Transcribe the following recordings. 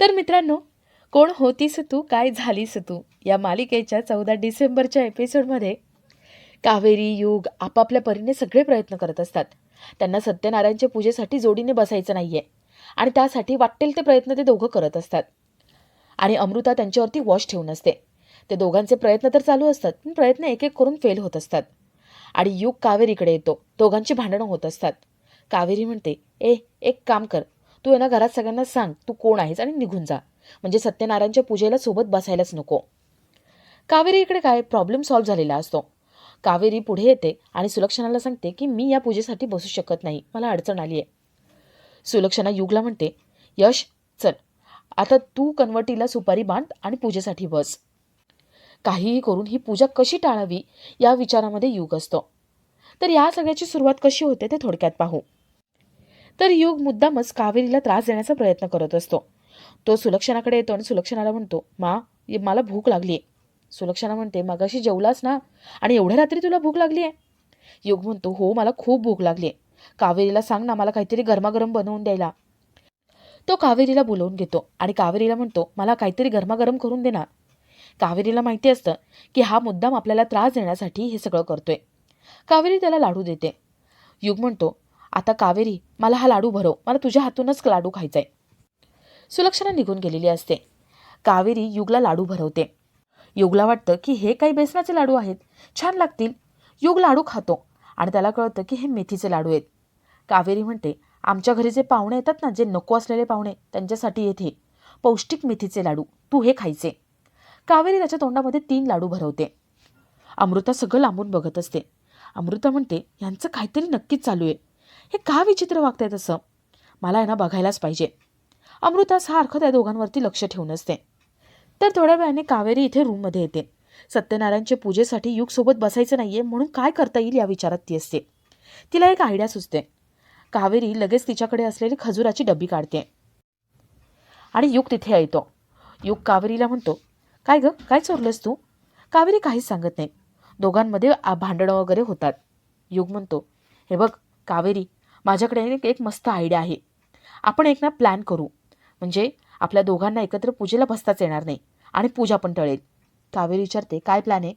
तर मित्रांनो कोण होतीस तू काय झालीस तू? या मालिकेच्या चौदा डिसेंबरच्या एपिसोडमध्ये कावेरी युग आपापल्या परीने सगळे प्रयत्न करत असतात. त्यांना सत्यनारायणच्या पूजेसाठी जोडीने बसायचं नाही आहे आणि त्यासाठी वाटेल ते प्रयत्न ते दोघं करत असतात. आणि अमृता त्यांच्यावरती वॉश ठेवून असते. ते दोघांचे प्रयत्न तर चालू असतात पण प्रयत्न एक एक करून फेल होत असतात. आणि युग कावेरीकडे येतो. दोघांची भांडणं होत असतात. कावेरी म्हणते ए एक काम कर तू आहे ना घरात सगळ्यांना सांग तू कोण आहेस आणि निघून जा. म्हणजे सत्यनारायणच्या पूजेला सोबत बसायलाच नको. कावेरी इकडे काय? प्रॉब्लेम सॉल्व्ह झालेला असतो. कावेरी पुढे येते आणि सुलक्षणाला सांगते की मी या पूजेसाठी बसू शकत नाही. मला अडचण आली आहे सुलक्षणा युगला म्हणते यश चल. आता तू कनवटीला सुपारी बांध आणि पूजेसाठी बस. काहीही करून ही पूजा कशी टाळावी या विचारामध्ये युग असतो. तर या सगळ्याची सुरुवात कशी होते ते थोडक्यात पाहू. तर युग मुद्दामच कावेरीला त्रास देण्याचा प्रयत्न करत असतो. तो सुलक्षणाकडे येतो आणि सुलक्षणाला म्हणतो मा ये- मला भूक लागली आहे सुलक्षणा म्हणते मगाशी जेवलास ना? आणि एवढ्या रात्री तुला भूक लागली आहे युग म्हणतो हो मला खूप भूक लागली आहे कावेरीला सांग ना मला काहीतरी गरमागरम बनवून द्यायला. तो कावेरीला बोलवून घेतो आणि कावेरीला म्हणतो मला काहीतरी गरमागरम करून दे ना. कावेरीला माहिती असतं की हा मुद्दाम आपल्याला त्रास देण्यासाठी हे सगळं करतोय. कावेरी त्याला लाडू देते. युग म्हणतो आता कावेरी मला हा लाडू भरव. मला तुझ्या हातूनच लाडू खायचा आहे सुलक्षणा निघून गेलेली असते. कावेरी युगला लाडू भरवते. युगला वाटतं की हे काही बेसनाचे लाडू आहेत. छान लागतील. युग लाडू खातो. आणि त्याला कळतं की हे मेथीचे लाडू आहेत. कावेरी म्हणते आमच्या घरी जे पाहुणे येतात ना जे नको असलेले पाहुणे त्यांच्यासाठी येते. पौष्टिक मेथीचे लाडू. तू हे खायचे. कावेरी त्याच्या तोंडामध्ये तीन लाडू भरवते. अमृता सगळं लांबून बघत असते. अमृता म्हणते यांचं काहीतरी नक्कीच चालू आहे. हे का विचित्र वागताय तसं? मला आहे ना बघायलाच पाहिजे. अमृता सारखं त्या दोघांवरती लक्ष ठेवून असते. तर थोड्या वेळाने कावेरी इथे रूममध्ये येते. सत्यनारायणच्या पूजेसाठी युगसोबत बसायचं नाहीये म्हणून काय करता येईल या विचारात ती असते. तिला एक आयडिया सुचते. कावेरी लगेच तिच्याकडे असलेली खजुराची डबी काढते. आणि युग तिथे येतो. युग कावेरीला म्हणतो काय ग काय चोरलंस तू? कावेरी काहीच सांगत नाही. दोघांमध्ये आ- भांडणं वगैरे होतात. युग म्हणतो हे बघ कावेरी माझ्याकडे एक एक मस्त आयडिया आहे. आपण एक ना प्लॅन करू. म्हणजे आपल्या दोघांना एकत्र पूजेला बसताच येणार नाही. आणि पूजा पण टळेल. कावेरी विचारते काय प्लॅन आहे?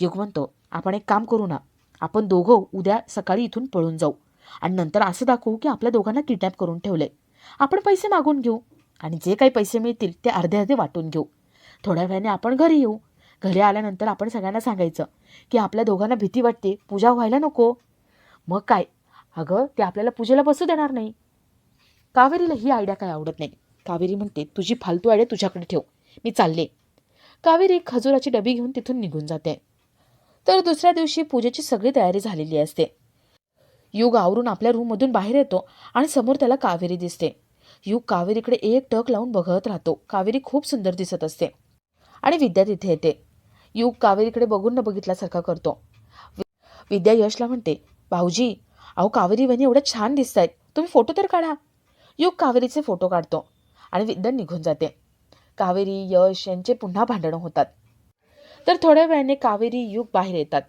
युग म्हणतो आपण एक काम करू ना. आपण दोघं उद्या सकाळी इथून पळून जाऊ. आणि नंतर असं दाखवू की आपल्या दोघांना किडनॅप करून ठेवले आपण पैसे मागून घेऊ. आणि जे काही पैसे मिळतील ते अर्धे अर्धे वाटून घेऊ. थोड्या वेळाने आपण घरी येऊ. घरी आल्यानंतर आपण सगळ्यांना सांगायचं की आपल्या दोघांना भीती वाटते. पूजा व्हायला नको. मग काय? अगं ते आपल्याला पूजेला बसू देणार नाही. कावेरीला ही आयडिया काय आवडत नाही. कावेरी म्हणते तुझी फालतू आयडिया तुझ्याकडे ठेव. मी चालले. कावेरी खजुराची डबी घेऊन तिथून निघून जाते. तर दुसऱ्या दिवशी पूजेची सगळी तयारी झालेली असते. युग आवरून आपल्या रूममधून बाहेर येतो आणि समोर त्याला कावेरी दिसते. युग कावेरीकडे एक टक लावून बघत राहतो. कावेरी खूप सुंदर दिसत असते. आणि विद्या तिथे येते. युग कावेरीकडे बघून न बघितल्यासारखा करतो. विद्या यशला म्हणते भाऊजी अहो कावेरी वहिनी एवढ्या छान दिसत आहेत तुम्ही फोटो तर काढा. युग कावेरीचे फोटो काढतो. आणि विद्या निघून जाते. कावेरी यश यांचे पुन्हा भांडणं होतात. तर थोड्या वेळाने कावेरी युग बाहेर येतात.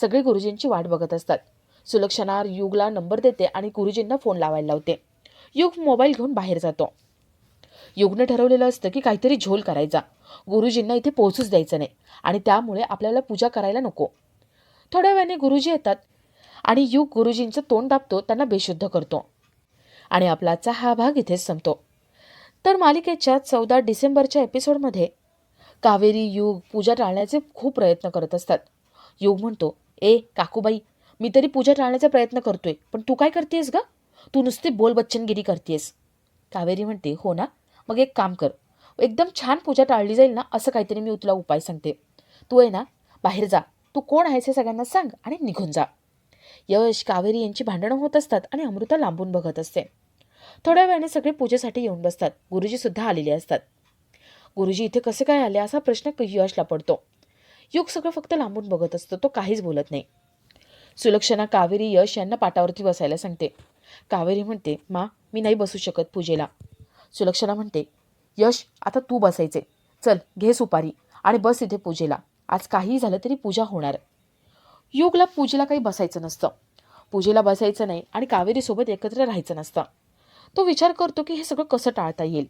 सगळे गुरुजींची वाट बघत असतात. सुलक्षणा युगला नंबर देते आणि गुरुजींना फोन लावायला लावते. युग मोबाईल घेऊन बाहेर जातो. युगनं ठरवलेलं असतं की काहीतरी झोल करायचा. गुरुजींना इथे पोहोचूच द्यायचं नाही. आणि त्यामुळे आपल्याला पूजा करायला नको. थोड्या वेळाने गुरुजी येतात. आणि युग गुरुजींचं तोंड दाबतो त्यांना बेशुद्ध करतो. आणि आपलाचा हा भाग इथेच संपतो. तर मालिकेच्या चौदा डिसेंबरच्या एपिसोडमध्ये कावेरी युग पूजा टाळण्याचे खूप प्रयत्न करत असतात. युग म्हणतो ए काकूबाई मी तरी पूजा टाळण्याचा प्रयत्न करतोय पण तू काय करतेस ग? तू नुसती बोलबच्चनगिरी करतेस कावेरी म्हणते हो ना मग एक काम कर एकदम छान पूजा टाळली जाईल ना असं काहीतरी मी तुला उपाय सांगते. तू आहे ना बाहेर जा तू कोण आहेस हे सगळ्यांना सांग आणि निघून जा. यश कावेरी यांची भांडणं होत असतात आणि अमृता लांबून बघत असते. थोड्या वेळाने सगळे पूजेसाठी येऊन बसतात. गुरुजी सुद्धा आलेले असतात. गुरुजी इथे कसे काय आले? असा प्रश्न यशला पडतो. युग सगळं फक्त लांबून बघत असतो. तो काहीच बोलत नाही. सुलक्षणा कावेरी यश यांना पाटावरती बसायला सांगते. कावेरी म्हणते मा मी नाही बसू शकत पूजेला. सुलक्षणा म्हणते यश आता तू बसायचे. चल घे सुपारी आणि बस इथे पूजेला. आज काहीही झालं तरी पूजा होणार. युगला पूजेला काही बसायचं नसतं. पूजेला बसायचं नाही आणि कावेरीसोबत एकत्र राहायचं नसतं. तो विचार करतो की हे सगळं कसं टाळता येईल?